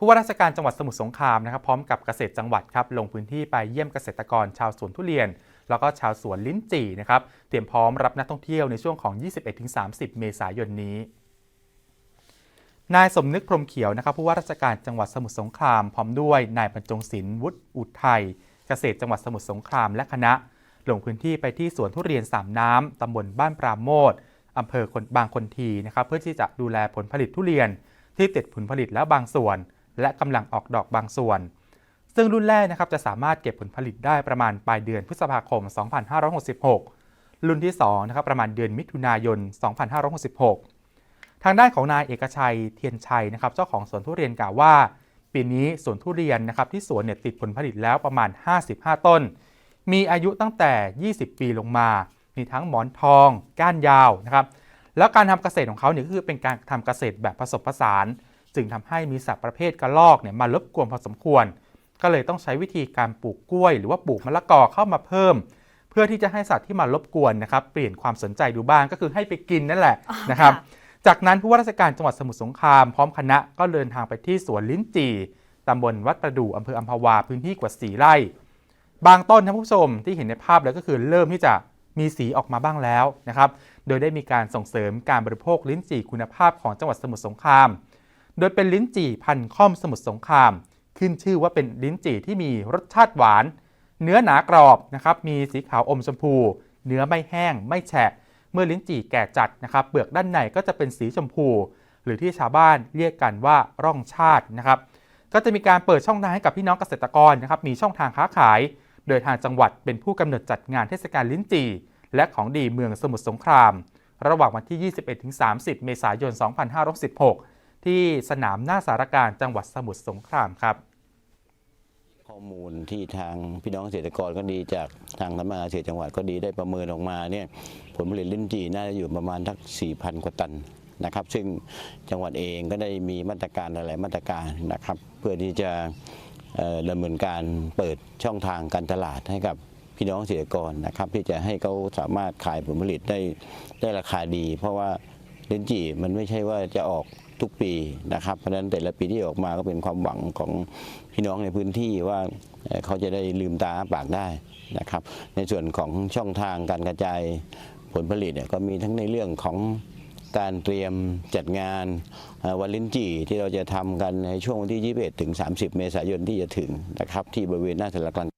ผู้ว่าราชการจังหวัดสมุทรสงครามนะครับพร้อมกับเกษตรจังหวัดครับลงพื้นที่ไปเยี่ยมเกษตรกรชาวสวนทุเรียน แล้วก็ชาวสวนลิ้นจี่นะครับเตรียมพร้อมรับนักท่องเที่ยวในช่วงของ 21-30 เมษายนนี้นายสมนึกพรมเขียวนะครับผู้ว่าราชการจังหวัดสมุทรสงครามพร้อมด้วยนายบรรจงศิลป์วุฒิอุทัยเกษตรจังหวัดสมุทรสงครามและคณะ ลงพื้นที่ไปที่สวนทุเรียนสามน้ำตำบลบ้านปราโมทอำเภอคนบางคนทีนะครับเพื่อที่จะดูแลผลผลิตทุเรียนที่ติดผลผลิตแล้วบางส่วน และกำลังออกดอกบางส่วน ซึ่งรุ่นแรกนะครับจะสามารถเก็บผลผลิตได้ประมาณปลายเดือนพฤษภาคม 2566 รุ่นที่2นะครับประมาณเดือนมิถุนายน 2566 ทางด้านของนายเอกชัยเทียนชัยนะครับเจ้าของสวนทุเรียนกล่าวว่า ปีนี้สวนทุเรียนนะครับที่สวนเนี่ยติดผลผลิตแล้วประมาณ 55 ต้น มีอายุตั้งแต่ 20 ปีลงมา มีทั้งหมอนทอง ก้านยาวนะครับแล้วการทำเกษตรของเขาเนี่ยก็คือเป็นการทำเกษตรแบบผสมผสาน จึงทำให้มีสัตว์ประเภทกระรอกเนี่ยมารบกวนพอสมควร ก็เลยต้องใช้วิธีการปลูกกล้วย หรือว่าปลูกมะละกอเข้ามาเพิ่ม เพื่อที่จะให้สัตว์ที่มารบกวนนะครับเปลี่ยนความสนใจดูบ้างก็คือให้ไปกินนั่นแหละอ๋อนะครับค่ะจากนั้นผู้ว่าราชการจังหวัดสมุทรสงครามพร้อมคณะก็เดินทางไปที่สวนลิ้นจี่ตำบลวัดประดู่อำเภออัมพวาพื้นที่กว่า4ไร่ บางต้นนะผู้ชมที่เห็นในภาพแล้วก็คือเริ่มที่จะมีสีออกมาบ้างแล้วนะครับ โดยได้มีการส่งเสริมการบริโภคลิ้นจี่คุณภาพของจังหวัดสมุทรสงคราม โดยเป็นลิ้นจี่พันธุ์ค่อมสมุทรสงคราม ขึ้นชื่อว่าเป็นลิ้นจี่ที่มีรสชาติหวาน เนื้อหนากรอบนะครับ มีสีขาวอมชมพู เนื้อไม่แห้ง ไม่แฉะ เมื่อลิ้นจี่แก่จัดนะครับ เปลือกด้านในก็จะเป็นสีชมพู หรือที่ชาวบ้านเรียกกันว่าร่องชาตินะครับ ก็จะมีการเปิดช่องทางให้กับพี่น้องเกษตรกรนะครับ มีช่องทางค้าขาย โดยทางจังหวัดเป็นผู้กำหนดจัดงานเทศกาลลิ้นจี่ และของดีเมืองสมุทรสงคราม ระหว่างวันที่ 21-30 เมษายน 2516 ที่สนามหน้าสารการจังหวัดสมุทรสงครามครับ ข้อมูลที่ทางพี่น้องเกษตรกรก็ดีจากทางสำนักงานเกษตรจังหวัดก็ดีได้ประเมินออกมาเนี่ยผลผลิตลิ้นจี่น่าจะอยู่ประมาณทัก 4,000 กว่าตันนะครับ ซึ่งจังหวัดเองก็ได้มีมาตรการหลายมาตรการนะครับ เพื่อที่จะดำเนินการเปิดช่องทางการตลาดให้กับพี่น้องเกษตรกรนะครับ ที่จะให้เขาสามารถขายผลผลิตได้ได้ราคาดี เพราะว่า ลิ้นจี่มันไม่ใช่ว่าจะออกทุกปีนะครับ เพราะฉะนั้นแต่ละปีที่ออกมาก็เป็นความหวังของพี่น้องในพื้นที่ว่าเขาจะได้ลืมตาปากได้นะครับ ในส่วนของช่องทางการกระจายผลผลิตเนี่ยก็มีทั้งในเรื่องของการเตรียมจัดงานวันลิ้นจี่ที่เราจะทำกันในช่วงวันที่ 21 ถึง 30 เมษายนที่จะถึงนะครับที่บริเวณหน้าสารกลาง